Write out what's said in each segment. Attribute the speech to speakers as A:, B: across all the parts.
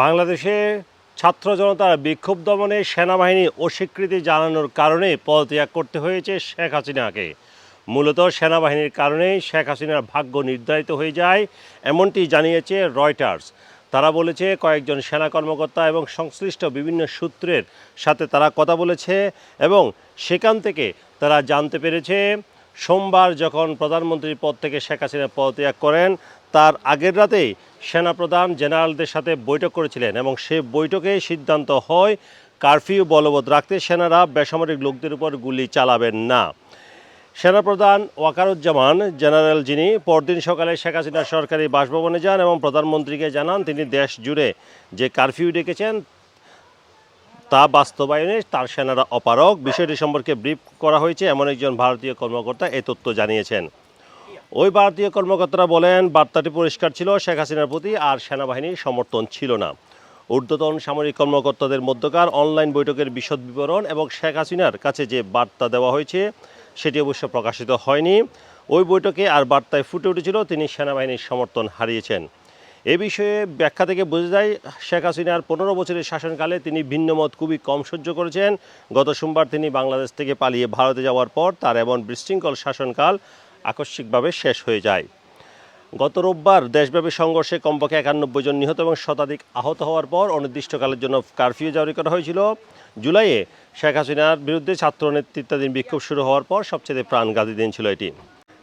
A: বাংলাদেশে ছাত্র জনতার বিক্ষোভ দমনে সেনাবাহিনী অস্বীকৃতি জানানোর কারণে পদত্যাগ করতে হয়েছে শেখ হাসিনাকে। মূলত সেনাবাহিনীর কারণেই শেখ হাসিনার ভাগ্য নির্ধারিত হয়ে যায়, এমনটি জানিয়েছে রয়টার্স। তারা বলেছে, কয়েকজন সেনা কর্মকর্তা এবং সংশ্লিষ্ট বিভিন্ন সূত্রের সাথে তারা কথা বলেছে এবং সেখান থেকে তারা জানতে পেরেছে সোমবার যখন প্রধানমন্ত্রীর পদ থেকে শেখ হাসিনা পদত্যাগ করেন, তার আগের রাতেই সেনাপ্রধান জেনারেলদের সাথে বৈঠক করেছিলেন এবং সে বৈঠকে সিদ্ধান্ত হয়, কারফিউ বলবৎ রাখতে সেনারা বেসামরিক লোকদের উপর গুলি চালাবেন না। সেনাপ্রধান ওয়াকারুজ্জামান, জেনারেল যিনি, পরদিন সকালে শেখ হাসিনার সরকারি বাসভবনে যান এবং প্রধানমন্ত্রীকে জানান তিনি দেশ জুড়ে যে কারফিউ ডেকেছেন তা বাস্তবায়নে তার সেনারা অপারক বিষয়টি সম্পর্কে ব্রিফ করা হয়েছে, এমন একজন ভারতীয় কর্মকর্তা এ তথ্য জানিয়েছেন। ওই ভারতীয় কর্মকর্তারা বলেন, বার্তাটি পরিষ্কার ছিল, শেখ হাসিনার প্রতি আর সেনাবাহিনীর সমর্থন ছিল না। ঊর্ধ্বতন সামরিক কর্মকর্তাদের মধ্যকার অনলাইন বৈঠকের বিশদ বিবরণ এবং শেখ হাসিনার কাছে যে বার্তা দেওয়া হয়েছে, সেটি অবশ্য প্রকাশিত হয়নি। ওই বৈঠকে আর বার্তায় ফুটে উঠেছিল, তিনি সেনাবাহিনীর সমর্থন হারিয়েছেন। এ বিষয়ে ব্যাখ্যা থেকে বোঝা যায়, শেখ হাসিনার পনেরো বছরের শাসনকালে তিনি ভিন্নমত খুবই কম সহ্য করেছেন। গত সোমবার তিনি বাংলাদেশ থেকে পালিয়ে ভারতে যাওয়ার পর তার এমন বিশৃঙ্খল শাসনকাল আকস্মিকভাবে শেষ হয়ে যায়। গত রোববার দেশব্যাপী সংঘর্ষে কমপক্ষে একানব্বই জন নিহত এবং শতাধিক আহত হওয়ার পর অনির্দিষ্টকালের জন্য কারফিউ জারি করা হয়েছিল। জুলাইয়ে শেখ হাসিনার বিরুদ্ধে ছাত্র নেতৃত্বাধীন বিক্ষোভ শুরু হওয়ার পর সবচেয়ে প্রাণঘাতী দিন ছিল এটি।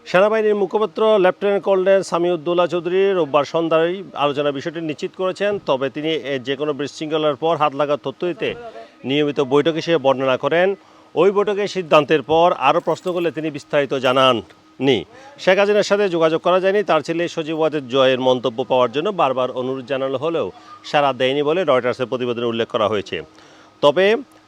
A: সেনাবাহিনীর মুখপাত্র লেফটেন্যান্ট কর্নেল সামিউদ্দৌলা চৌধুরী রোববার সন্ধ্যায় আলোচনার বিষয়টি নিশ্চিত করেছেন। তবে তিনি যে কোনো বিশৃঙ্খলার পর হাত লাগার তথ্য দিতে নিয়মিত বৈঠক হিসেবে বর্ণনা করেন। ওই বৈঠকের সিদ্ধান্তের পর আরও প্রশ্ন করলে তিনি বিস্তারিত জানান নি শেখ হাসিনার সাথে যোগাযোগ করা যায়নি। তার ছেলে সজীব ওয়াদের জয়ের মন্তব্য পাওয়ার জন্য বারবার অনুরোধ জানানো হলেও সারা দেয়নি বলে রয়টার্সের প্রতিবেদনে উল্লেখ করা হয়েছে। তবে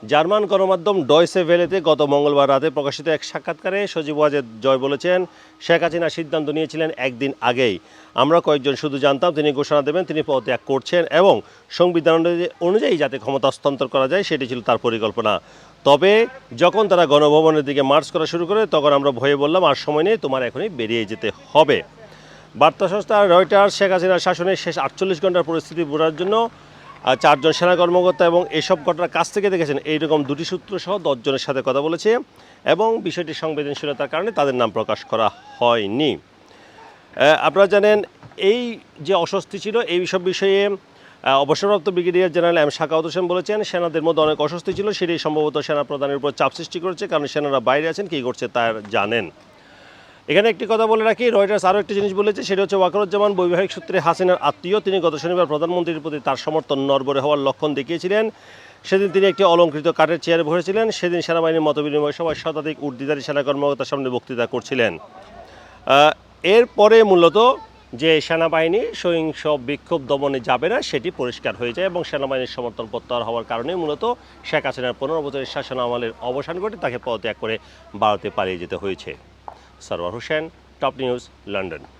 A: জার্মান গণমাধ্যম ডয়সে ভেলেতে গত মঙ্গলবার রাতে প্রকাশিত এক সাক্ষাৎকারে সজীব ওয়াজেদ জয় বলেছেন, শেখ হাসিনা সিদ্ধান্ত নিয়েছিলেন একদিন আগেই। আমরা কয়েকজন শুধু জানতাম, তিনি ঘোষণা দেবেন, তিনি পদত্যাগ করছেন এবং সংবিধান অনুযায়ী- যাতে ক্ষমতা হস্তান্তর করা যায়, সেটি ছিল তার পরিকল্পনা। তবে যখন তারা গণভবনের দিকে মার্চ করা শুরু করে, তখন আমরা ভয়ে বললাম, আর সময় নেই, তোমার এখনই বেরিয়ে যেতে হবে। বার্তা সংস্থা রয়টার্স, শেখ হাসিনার শাসনের শেষ আটচল্লিশ ঘণ্টার পরিস্থিতি বোঝার জন্য চারজন সেনা কর্মকর্তা এবং এসব ঘটনার কাছ থেকে দেখেছেন এইরকম দুটি সূত্র সহ দশজনের সাথে কথা বলেছে এবং বিষয়টি সংবেদনশীলতার কারণে তাদের নাম প্রকাশ করা হয়নি। আপনারা জানেন এই যে অস্বস্তি ছিল, এই সব বিষয়ে অবসরপ্রাপ্ত brigadier general M Shakhawat Hossain বলেছেন, সেনাদের মধ্যে অনেক অস্বস্তি ছিল সেটি সম্ভবত সেনা প্রধানের উপর চাপ সৃষ্টি করেছে, কারণ সেনারা বাইরে আছেন, কী করছে তার জানেন। এখানে একটি কথা বলে রাখি রয়টার্স আরও একটি জিনিস বলেছে, সেটা হচ্ছে ওয়াকারুজ্জামান বৈবাহিক সূত্রে হাসিনার আত্মীয়, তিনি গত শনিবার প্রধানমন্ত্রীর প্রতি তার সমর্থন নরবরে হওয়ার লক্ষণ দেখিয়েছিলেন। সেদিন তিনি একটি অলঙ্কৃত কাঠের চেয়ারে বসেছিলেন, সেদিন সেনাবাহিনীর মতবিনিময় সভায় শতাধিক ঊর্ধ্বধারী সেনা কর্মকর্তার সামনে বক্তৃতা করছিলেন। এরপরে মূলত যে সেনাবাহিনী সহিংস বিক্ষোভ দমনে যাবে না, সেটি পরিষ্কার হয়ে যায় এবং সেনাবাহিনীর সমর্থন প্রত্যাহার হওয়ার কারণে মূলত শেখ হাসিনার পনেরো বছরের শাসন আমলের অবসান ঘটে, তাকে পদত্যাগ করে ভারতে পালিয়ে যেতে হয়েছে। Sarwar Hussain top news London